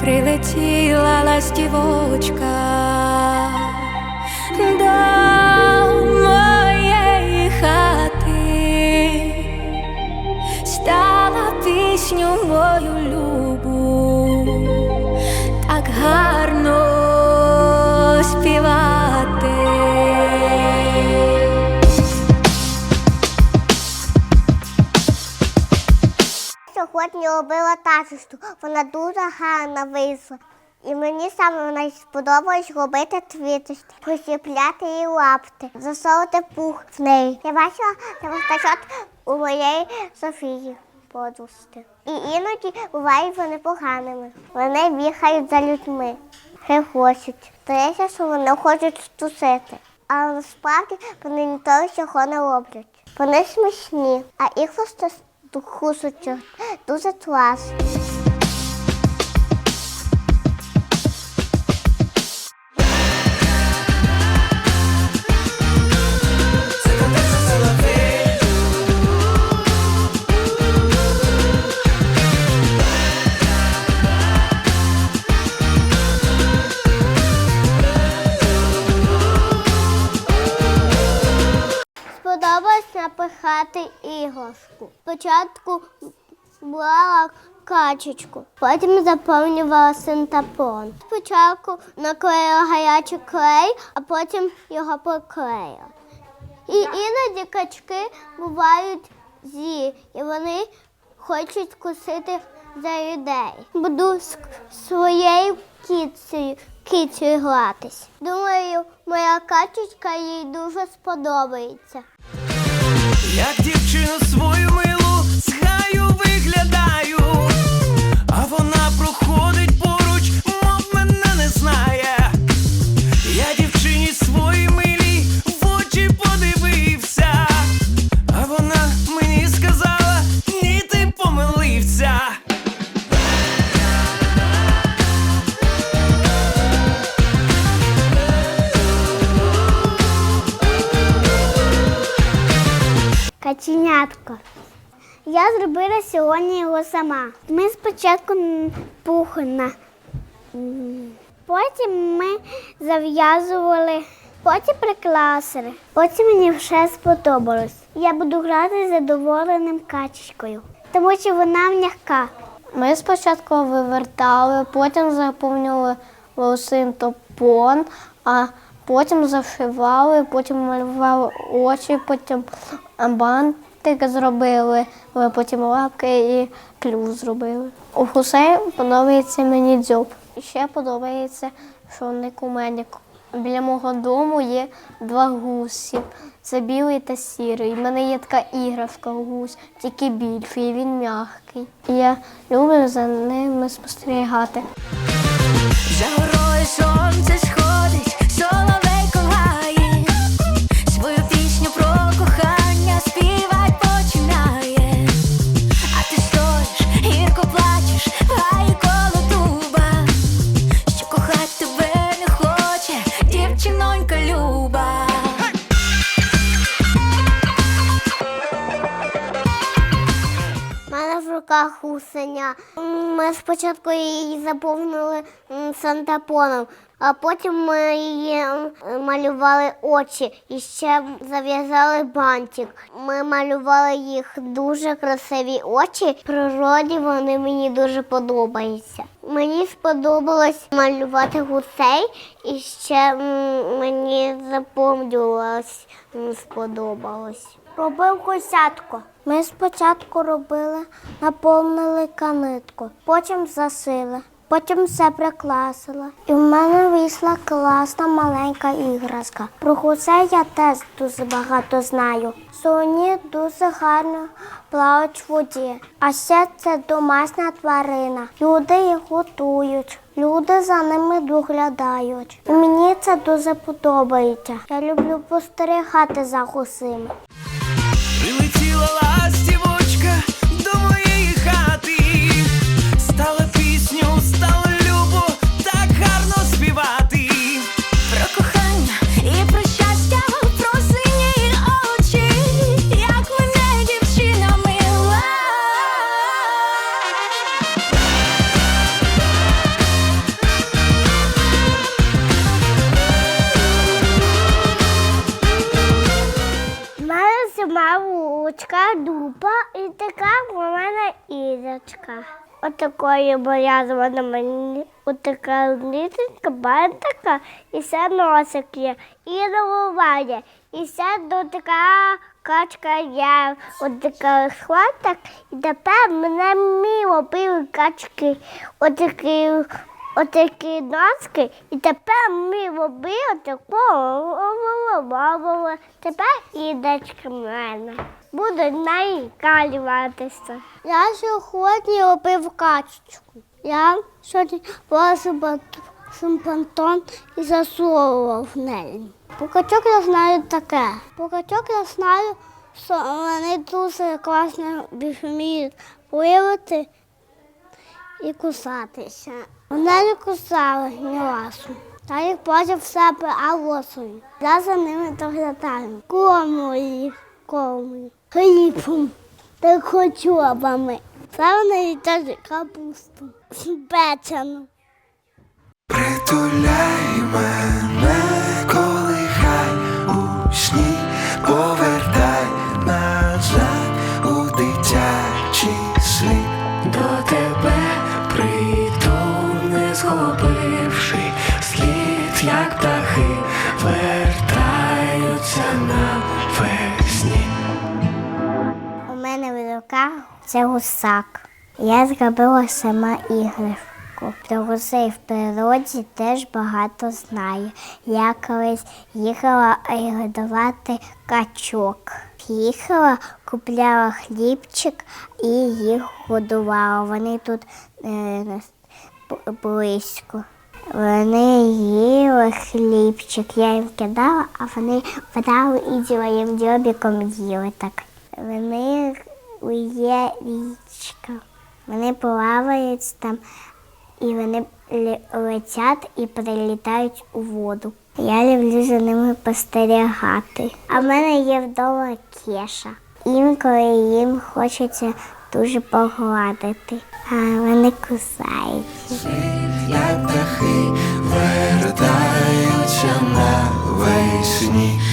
прилетіла ластівочка до моєї хати, стала пісню мою робила тацисту. Вона дуже гарна вийшла. І мені саме сподобалось робити твітості, присіпляти її лапти, засовувати пух в неї. Я бачила самостачок у моєї Софії подружки. І іноді бувають вони поганими. Вони бігають за людьми, хрехочуть. Здається, що вони хочуть стусити. Але насправді вони нічого цього не роблять. Вони смішні, а їх просто кусочок дуже класно. Іграшку. Спочатку брала качечку, потім заповнювала синтапон. Спочатку наклеїла гарячий клей, а потім його приклеїла. І іноді качки бувають зі, і вони хочуть кусити за людей. Буду з своєю кіцею, кицею гратись. Думаю, моя качечка їй дуже сподобається. Як дівчину свою милу з хаю виглядаю, а вона проходить Каченятко. Я зробила сьогодні його сама. Ми спочатку пухна. Потім ми зав'язували, потім прикласили. Потім мені все сподобалось. Я буду грати з задоволеним качечкою, тому що вона м'яка. Ми спочатку вивертали, потім заповнювали синтопон, а потім зашивали, потім малювали очі, потім бантик зробили, потім лапки і клюв зробили. У гусей подобається мені дзьоб. Ще подобається, що вони кумені. Біля мого дому є два гусі. Це білий та сірий. У мене є така іграшка гусь, тільки більший, він м'який. Я люблю за ними спостерігати. За горою сонце руках гусеня. Ми спочатку її заповнили сантапоном, а потім ми її малювали очі і ще зав'язали бантик. Ми малювали їх дуже красиві очі. В природі вони мені дуже подобаються. Мені сподобалось малювати гусей і ще мені заповнювалось, сподобалось. Робив гусятко. Ми спочатку робили, наповнили канитку, потім засили, потім все прикласили. І в мене вийшла класна маленька іграшка. Про гусей я теж дуже багато знаю. Соні дуже гарно плавають в воді. А ще це домашня тварина. Люди їх готують. Люди за ними доглядають. І мені це дуже подобається. Я люблю спостерігати за гусима. Така дупа і така в мене ізочка. Отакої моя звана мені. Отака літочка, бантика, і все носик є, і голова і все до така качка є. От така хваток, і тепер мене мило пили качки. Отакі, отакі носки, і тепер ми робили такого. Тепер ідечка в мене. Буду найкалюватися. Я сьогодні робив качечку. Я сьогодні положив симпантон і засовував в неї. Покачок я знаю таке. Покачок я знаю, що вони дуже класно вміють пливати і кусатися. Вона не кусала ні. Та їх потім все алосою. Я за ними доглядаю. Кому їх, корму. Хлібом та хочобами. Це вони їдять капусту. Печену. Притуляй слід, як птахи вертаються навесні. У мене в руках це гусак. Я зробила сама іграшку. Про гусей в природі теж багато знаю. Я колись їхала годувати качок. Їхала, купляла хлібчик і їх годувала. Вони тут е, близько. Вони їли хлібчик, я їм кидала, а вони брали і своїм дзьобіком їли так. Вони є річка. Вони плавають там і вони летять і прилітають у воду. Я люблю за ними спостерігати. А в мене є вдома кеша. Інколи їм хочеться дуже погладити, а вони кусають. як птахи вертаються навесні. Притуляй